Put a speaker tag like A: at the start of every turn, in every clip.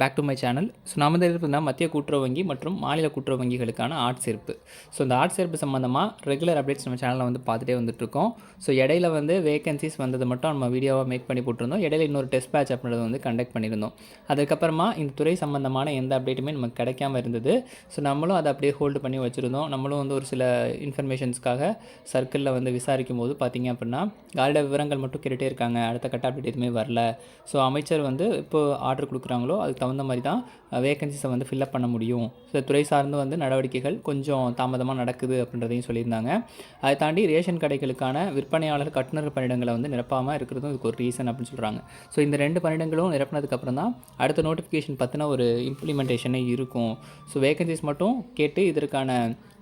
A: Back to my channel so நாம் வந்து இருப்பதுனா மத்திய கூட்டுறவு வங்கி மற்றும் மாநில கூட்டுறவு வங்கிகளுக்கான ஆட் சேர்ப்பு. ஸோ இந்த ஆட் சேர்ப்பு சம்மந்தமாக ரெகுலர் அப்டேட்ஸ் நம்ம சேனலில் வந்து பார்த்துட்டே வந்துட்டுருக்கோம். ஸோ இடையில வந்து வேகன்சிஸ் வந்தது மட்டும் நம்ம வீடியோவாக மேக் பண்ணி போட்டிருந்தோம். இடையில இன்னொரு டெஸ்ட் பேட்ச் அப்படின்றது வந்து கண்டக்ட் பண்ணியிருந்தோம். அதுக்கப்புறமா இந்த துறை சம்மந்தமான எந்த அப்டேட்டுமே நமக்கு கிடைக்காம இருந்தது. ஸோ நம்மளும் அதை அப்படியே ஹோல்டு பண்ணி வச்சுருந்தோம். நம்மளும் வந்து ஒரு சில இன்ஃபர்மேஷன்ஸ்க்காக சர்க்கிளில் வந்து விசாரிக்கும் போது பார்த்தீங்க அப்படின்னா காலிட விவரங்கள் மட்டும் கேட்டுகிட்டே இருக்காங்க. அடுத்த கட்ட அப்டேட் எதுவுமே வரல. ஸோ அமைச்சர் வந்து இப்போ ஆர்டர் கொடுக்குறாங்களோ அதுக்கு தகுந்த மாதிரி தான் வேகன்சிஸை வந்து ஃபில்லப் பண்ண முடியும். ஸோ துறை சார்ந்து வந்து நடவடிக்கைகள் கொஞ்சம் தாமதமாக நடக்குது அப்படின்றதையும் சொல்லியிருந்தாங்க. அதை தாண்டி ரேஷன் கடைகளுக்கான விற்பனையாளர் கட்டுநர் பணியிடங்களை வந்து நிரப்பாமல் இருக்கிறதும் இதுக்கு ஒரு ரீசன் அப்படின்னு சொல்கிறாங்க ஸோ இந்த ரெண்டு பணியிடங்களும் நிரப்பினதுக்கப்புறம் தான் அடுத்த நோட்டிஃபிகேஷன் பற்றின ஒரு இம்ப்ளிமெண்டேஷனே இருக்கும். ஸோ வேகன்சிஸ் மட்டும் கேட்டு இதற்கான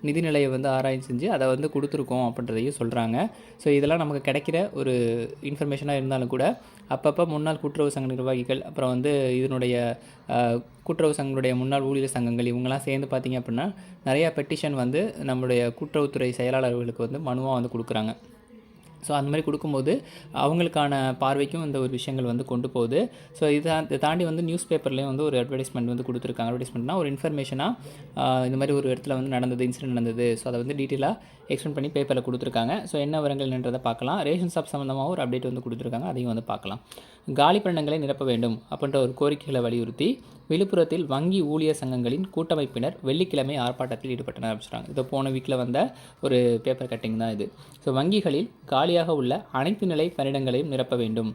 A: நிதிநிலையை வந்து ஆராய்ச்சி செஞ்சு அதை வந்து கொடுத்துருக்கோம் அப்படின்றதையும் சொல்கிறாங்க ஸோ இதெல்லாம் நமக்கு கிடைக்கிற ஒரு இன்ஃபர்மேஷனாக இருந்தாலும் கூட அப்பப்போ முன்னாள் கூட்டுறவு சங்க நிர்வாகிகள் அப்புறம் வந்து இதனுடைய கூட்டுறவு சங்கங்களுடைய முன்னாள் ஊழியர் சங்கங்கள் இவங்கெல்லாம் சேர்ந்து பார்த்திங்க அப்படின்னா நிறையா பெட்டிஷன் வந்து நம்மளுடைய கூட்டுறவுத்துறை செயலாளர்களுக்கு வந்து மனுவாக வந்து கொடுக்குறாங்க. ஸோ அந்த மாதிரி கொடுக்கும்போது அவங்களுக்கான பார்வைக்கும் இந்த ஒரு விஷயங்கள் வந்து கொண்டு போகுது. ஸோ இதை இதை தாண்டி வந்து நியூஸ் பேப்பர்லேயும் வந்து ஒரு அட்வர்டைஸ்மெண்ட் வந்து கொடுத்துருக்காங்க. அட்வர்டைஸ்மெண்ட்னா ஒரு இன்ஃபர்மேஷனாக இந்த மாதிரி ஒரு இடத்துல வந்து நடந்தது இன்சிடென்ட் நடந்தது. ஸோ அதை வந்து டீட்டெயிலாக எக்ஸ்பிளைன் பண்ணி பேப்பரில் கொடுத்துருக்காங்க. ஸோ என்ன விவரங்கள்ன்றதை பார்க்கலாம். ரேஷன் ஷாப் சம்மந்தமாக ஒரு அப்டேட் வந்து கொடுத்துருக்காங்க. அதையும் வந்து பார்க்கலாம். காலி பண்ணங்களை நிரப்ப வேண்டும் அப்படின்ற ஒரு கோரிக்கைகளை வலியுறுத்தி விழுப்புரத்தில் வங்கி ஊழியர் சங்கங்களின் கூட்டமைப்பினர் வெள்ளிக்கிழமை ஆர்ப்பாட்டத்தில் ஈடுபட்டனர் அப்படின்னு சொல்கிறாங்க போன வீக்கில் வந்த ஒரு பேப்பர் கட்டிங் தான் இது. ஸோ வங்கிகளில் காலியாக உள்ள அனைத்து நிலை பணியிடங்களையும் நிரப்ப வேண்டும்.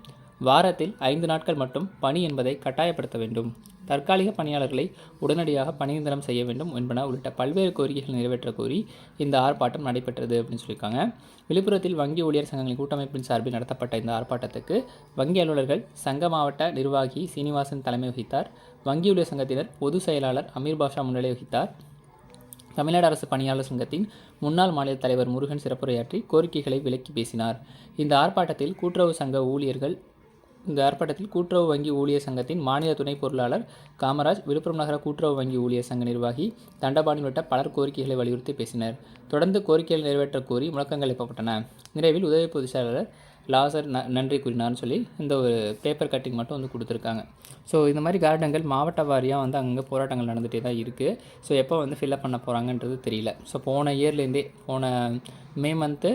A: வாரத்தில் ஐந்து நாட்கள் மட்டும் பணி என்பதை கட்டாயப்படுத்த வேண்டும். தற்காலிக பணியாளர்களை உடனடியாக பணிநிரந்தரம் செய்ய வேண்டும் என்பன உள்ளிட்ட பல்வேறு கோரிக்கைகள் நிறைவேற்ற கோரி இந்த ஆர்ப்பாட்டம் நடைபெற்றது அப்படின்னு சொல்லியிருக்காங்க. விழுப்புரத்தில் வங்கி ஊழியர் சங்கங்களின் கூட்டமைப்பின் சார்பில் நடத்தப்பட்ட இந்த ஆர்ப்பாட்டத்துக்கு வங்கி அலுவலர்கள் சங்க மாவட்ட நிர்வாகி சீனிவாசன் தலைமை வகித்தார். வங்கி ஊழியர் சங்கத்தினர் பொதுச் செயலாளர் அமீர் பாஷா முன்னிலை வகித்தார். தமிழ்நாடு அரசு பணியாளர் சங்கத்தின் முன்னாள் மாநில தலைவர் முருகன் சிறப்புரையாற்றி கோரிக்கைகளை விலக்கி பேசினார். இந்த ஆர்ப்பாட்டத்தில் கூட்டுறவு சங்க ஊழியர்கள் இந்த ஆர்ப்பாட்டத்தில் கூட்டுறவு வங்கி ஊழியர் சங்கத்தின் மாநில துணை பொருளாளர் காமராஜ் விழுப்புரம் நகர கூட்டுறவு வங்கி ஊழியர் சங்க நிர்வாகி தண்டபாணி உள்ளிட்ட பலர் கோரிக்கைகளை வலியுறுத்தி பேசினர். தொடர்ந்து கோரிக்கைகள் நிறைவேற்ற கோரி முழக்கங்கள் எழுப்பப்பட்டன. நிறைவில் உதவி பொதுச்செயலாளர் லாசர் ந நன்றி கூறினார்னு சொல்லி இந்த ஒரு பேப்பர் கட்டிங் மட்டும் வந்து கொடுத்துருக்காங்க. ஸோ இந்த மாதிரி கார்டன்கள் மாவட்ட வாரியாக வந்து அங்கங்கே போராட்டங்கள் நடந்துகிட்டே தான் இருக்குது ஸோ எப்போ வந்து ஃபில்அப் பண்ண போகிறாங்கன்றது தெரியல. ஸோ போன இயர்லேருந்தே போன மே மந்த்து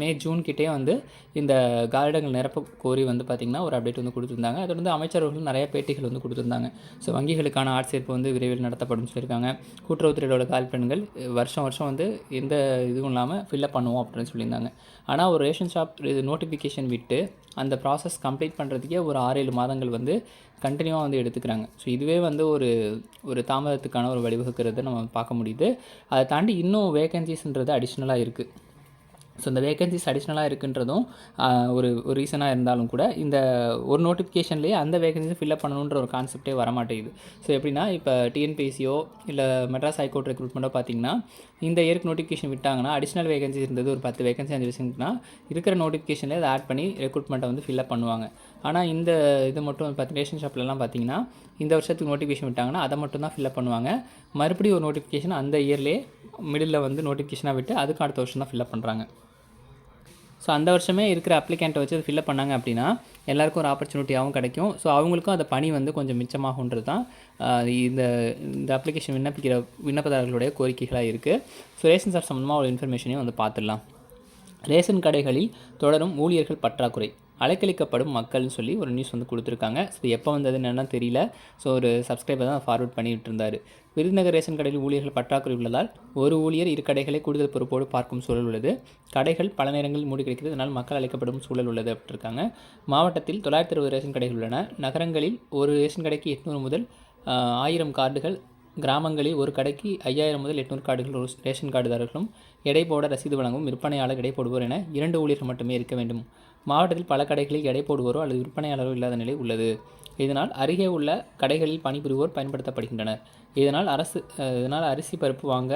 A: மே ஜூன் கிட்டே வந்து இந்த கார்டன்கள் நிரப்ப கோரி வந்து பார்த்திங்கன்னா ஒரு அப்டேட் வந்து கொடுத்துருந்தாங்க. அது வந்து அமைச்சர்கள் நிறைய பேட்டிகள் வந்து கொடுத்துருந்தாங்க. ஸோ வங்கிகளுக்கான ஆட்சேர்ப்பு வந்து விரைவில் நடத்தப்படும் சொல்லியிருக்காங்க. கூட்டுறவுத்துறையோட கால்பெண்கள் வருஷம் வருஷம் வந்து எந்த இதுவும் இல்லாமல் ஃபில்அப் பண்ணுவோம் அப்படின்னு சொல்லியிருந்தாங்க. ஆனால் ஒரு ரேஷன் ஷாப் இது நோட்டிஃபிகேஷன் விட்டு அந்த ப்ராசஸ் கம்ப்ளீட் பண்ணுறதுக்கே ஒரு ஆறு ஏழு மாதங்கள் வந்து கண்டினியூவாக வந்து எடுத்துக்கிறாங்க. ஸோ இதுவே வந்து ஒரு ஒரு தாமதத்துக்கான ஒரு வழிவகுக்கிறத நம்ம பார்க்க முடியுது. அதை தாண்டி இன்னும் வேகன்சிஸ்ன்றது அடிஷ்னலாக இருக்குது ஸோ இந்த வேகன்சிஸ் அடிஷ்னலாக இருக்குன்றதும் ஒரு ஒரு ரீசனாக இருந்தாலும் கூட இந்த ஒரு நோட்டிஃபிகேஷன்லேயே அந்த வேகன்சி ஃபில்அப் பண்ணணுன்ற ஒரு கான்செப்டே வரமாட்டேங்குது. ஸோ எப்படின்னா இப்போ டிஎன்பிஎஸ்சியோ இல்லை மெட்ராஸ் ஹைகோர்ட் ரெக்ரூட்மெண்ட்டோ பார்த்தீங்கன்னா இந்த இயருக்கு நோட்டிஃபிகேஷன் விட்டாங்கன்னா அடிஷ்னல் வேகன்சி இருந்தது ஒரு பத்து வேகன்சி அஞ்சு வேகன்சினா இருக்கிற நோட்டிஃபிகேஷன்லேயே அதை ஆட் பண்ணி ரெக்ரூட்மெண்ட்டை வந்து ஃபில்அப் பண்ணுவாங்க. ஆனால் இந்த இது மட்டும் பத்து ரேஷன் ஷாப்லலாம் பார்த்தீங்கன்னா இந்த வருஷத்துக்கு நோட்டிஃபிகேஷன் விட்டாங்கன்னா அதை மட்டும் தான் ஃபில்அப் பண்ணுவாங்க. மறுபடியும் ஒரு நோட்டிஃபிகேஷன் அந்த இயர்லேயே மிடில் வந்து நோட்டிஃபிகேஷனாக விட்டு அதுக்கு அடுத்த வருஷம் தான் ஃபில்அப் பண்ணுறாங்க ஸோ அந்த வருஷமே இருக்கிற அப்ளிகண்ட்டை வச்சு ஃபில்அப் பண்ணாங்க அப்படின்னா எல்லாருக்கும் ஒரு ஆப்பர்ச்சுனிட்டியாகவும் கிடைக்கும். ஸோ அவங்களுக்கும் அந்த பணி வந்து கொஞ்சம் மிச்சமாகுன்றது தான் இந்த இந்த அப்ளிகேஷன் விண்ணப்பிக்கிற விண்ணப்பதாரர்களுடைய கோரிக்கைகளாக இருக்குது ஸோ ரேஷன் சார் சம்மந்தமாக ஒரு இன்ஃபர்மேஷனையும் வந்து பார்த்துடலாம். ரேஷன் கடைகளில் தொடரும் ஊழியர்கள் பற்றாக்குறை. அலைக்கழிக்கப்படும் மக்கள்னு சொல்லி ஒரு நியூஸ் வந்து கொடுத்துருக்காங்க. ஸோ எப்போ வந்தது என்னென்னா தெரியல. ஸோ ஒரு சப்ஸ்கிரைபர் தான் ஃபார்வர்ட் பண்ணிட்டு இருந்தார் விருதுநகர் ரேஷன் கடையில் ஊழியர்கள் பற்றாக்குறை உள்ளதால் ஒரு ஊழியர் இரு கடைகளை கூடுதல் பொறுப்போடு பார்க்கும் சூழல் உள்ளது. கடைகள் பல நேரங்களில் மூடி கிடைக்கிறது. இதனால் மக்கள் அழைக்கப்படும் சூழல் உள்ளது அப்படின்ட்டு மாவட்டத்தில் தொள்ளாயிரத்தி இருபது ரேஷன் கடைகள் உள்ளன. நகரங்களில் ஒரு ரேஷன் கடைக்கு எட்நூறு முதல் ஆயிரம் கார்டுகள். கிராமங்களில் ஒரு கடைக்கு ஐயாயிரம் முதல் எட்நூறு கார்டுகள் ரேஷன் கார்டுதாரர்களும் எடை போட ரசீது வழங்கும் விற்பனையாளர் எடை போடுவோர் என இரண்டு ஊழியர்கள் மட்டுமே இருக்க வேண்டும். மாவட்டத்தில் பல கடைகளில் எடை போடுவோரோ அல்லது விற்பனையாளரோ இல்லாத நிலை உள்ளது. இதனால் அருகே உள்ள கடைகளில் பணிபுரிவோர் பயன்படுத்தப்படுகின்றனர். இதனால் அரசு இதனால் அரிசி பருப்பு வாங்க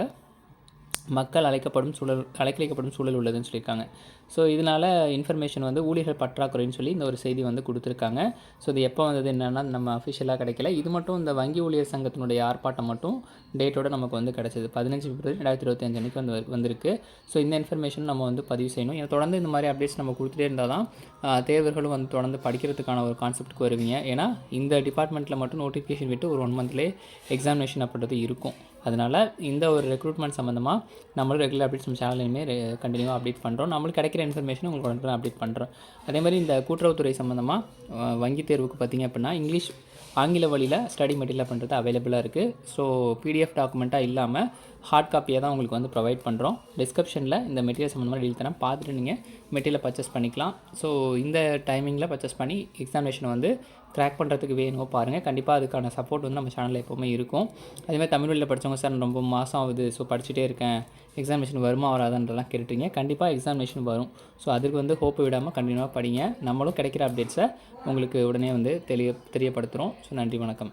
A: மக்கள் அழைக்கப்படும் சூழல் அலைக்கழிக்கப்படும் சூழல் உள்ளதுன்னு சொல்லியிருக்காங்க. ஸோ இதனால் இன்ஃபர்மேஷன் வந்து ஊழியர்கள் பற்றாக்குறைன்னு சொல்லி இந்த ஒரு செய்தி வந்து கொடுத்துருக்காங்க. ஸோ இது எப்போ வந்தது என்னென்னா நம்ம அஃபிஷியலாக கிடைக்கல. இது மட்டும் இந்த வங்கி ஊழியர் சங்கத்தினுடைய ஆர்ப்பாட்டம் மட்டும் டேட்டோட நமக்கு வந்து கிடச்சிது. பதினஞ்சு பிப்ரவரி ரெண்டாயிரத்தி இருபத்தஞ்சு அன்றைக்கி வந்து வந்திருக்கு. ஸோ இந்த இன்ஃபர்மேஷன் நம்ம வந்து பதிவு செய்யணும். ஏன்னா தொடர்ந்து இந்த மாதிரி அப்டேட்ஸ் நம்ம கொடுத்துட்டே இருந்தால் தான் தேர்வர்களும் வந்து தொடர்ந்து படிக்கிறதுக்கான ஒரு கான்செப்ட்டுக்கு வருவீங்க. ஏன்னா இந்த டிபார்ட்மெண்ட்டில் மட்டும் நோட்டிஃபிகேஷன் விட்டு ஒரு ஒன் மந்த்லேயே எக்ஸாமினேஷன் அப்படின்றது இருக்கும். அதனால் இந்த ஒரு ரெக்ரூட்மெண்ட் சம்மந்தமாக நம்மளும் ரெகுலர் அப்டேட்ஸ் நம்ம சேனல்லையுமே கண்டினியூவாக அப்டேட் பண்ணுறோம் நம்மளுக்கு கிடைக்கிற இன்ஃபர்மேஷன் உங்களுக்கு உடனே அப்டேட் பண்ணுறோம் அதே மாதிரி இந்த கூட்டுறவுத்துறை சம்மந்தமாக வங்கி தேர்வுக்கு பார்த்தீங்க அப்படின்னா இங்கிலீஷ் ஆங்கில வழியில் ஸ்டடி மெட்டீரியல் பண்ணுறது அவைலபிளாக இருக்குது ஸோ பிடிஎஃப் டாக்குமெண்ட்டாக இல்லாமல் ஹார்ட் காப்பியாக தான் உங்களுக்கு வந்து ப்ரொவைட் பண்ணுறோம் டிஸ்கிரிப்ஷனில் இந்த மெட்டீரியல் சம்மந்தமாக டீல் தரேன். பார்த்துட்டு நீங்கள் மெட்டீரியலை பர்ச்சேஸ் பண்ணிக்கலாம். ஸோ இந்த டைமிங்கில் பர்ச்சேஸ் பண்ணி எக்ஸாமினேஷன் வந்து க்ராக் பண்ணுறதுக்கு வேணுமோ பாருங்கள் கண்டிப்பாக அதுக்கான சப்போர்ட் வந்து நம்ம சேனலில் எப்போவுமே இருக்கும். அதேமாதிரி தமிழ் வழியில் படித்தவங்க சார் ரொம்ப மாதம் ஆகுது. ஸோ படிச்சுட்டே இருக்கேன். எக்ஸாமினேஷன் வருமா வராதுன்றலாம் கேட்டுட்டீங்க. கண்டிப்பாக எக்ஸாமினேஷன் வரும். ஸோ அதுக்கு வந்து ஹோப்பு விடாமல் கண்டினியூவாக படிங்க. நம்மளும் கிடைக்கிற அப்டேட்ஸை உங்களுக்கு உடனே வந்து தெரிய தெரியப்படுத்துகிறோம் ஸோ நன்றி வணக்கம்.